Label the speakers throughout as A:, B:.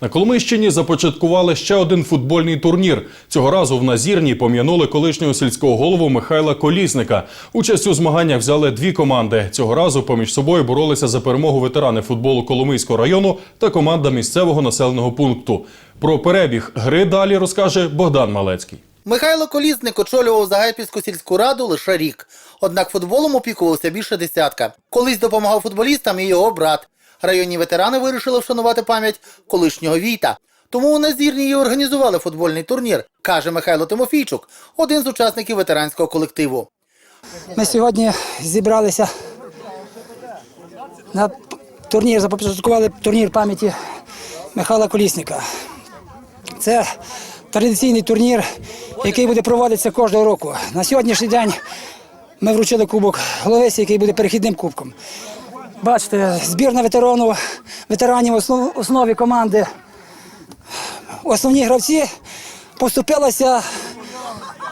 A: На Коломийщині започаткували ще один футбольний турнір. Цього разу в Назірні пом'янули колишнього сільського голову Михайла Колісника. Участь у змаганнях взяли дві команди. Цього разу поміж собою боролися за перемогу ветерани футболу Коломийського району та команда місцевого населеного пункту. Про перебіг гри далі розкаже Богдан Малецький.
B: Михайло Колісник очолював Загайпільську сільську раду лише рік. Однак футболом опікувався більше десятка. Колись допомагав футболістам і його брат. Районні ветерани вирішили вшанувати пам'ять колишнього Війта. Тому у Назірні і організували футбольний турнір, каже Михайло Тимофійчук, один з учасників ветеранського колективу.
C: Ми сьогодні зібралися на турнір, започаткували турнір пам'яті Михайла Колісника. Це традиційний турнір, який буде проводитися кожного року. На сьогоднішній день ми вручили кубок Головесі, який буде перехідним кубком. Бачите, збірна ветеранів, ветеранів основ- основі команди. Основні гравці поступилися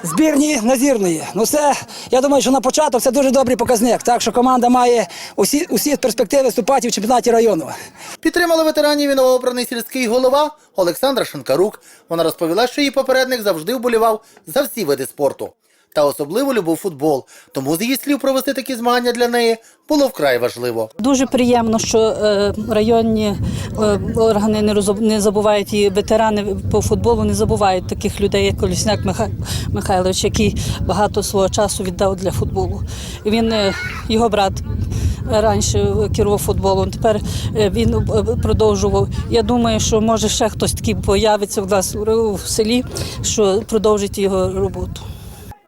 C: збірні назірної. Ну це я думаю, що на початок це дуже добрий показник. Так що команда має усі, усі перспективи вступати в чемпіонаті району.
B: Підтримали ветеранів і новообраний сільський голова Олександра Шинкарук. Вона розповіла, що її попередник завжди вболівав за всі види спорту. Та особливо любив футбол. Тому з її слів провести такі змагання для неї було вкрай важливо.
D: Дуже приємно, що е, районні е, органи не, розоб- не забувають і ветерани по футболу не забувають таких людей, як Колісняк Миха- Михайлович, який багато свого часу віддав для футболу. І Він е, його брат. Раніше керував футболом, тепер е, він е, продовжував. Я думаю, що може ще хтось такий появиться в нас в селі, що продовжить його роботу.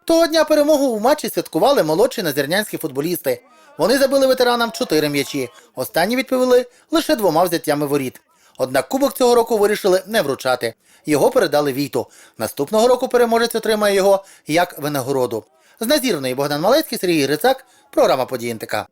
B: Того дня перемогу у матчі святкували молодші назірнянські футболісти. Вони забили ветеранам чотири м'ячі. Останні відповіли лише двома взяттями воріт. Однак кубок цього року вирішили не вручати. Його передали Війту. Наступного року переможець отримає його як винагороду. З Назірної Богдан Малецький, Сергій Грицак, програма «Події НТК».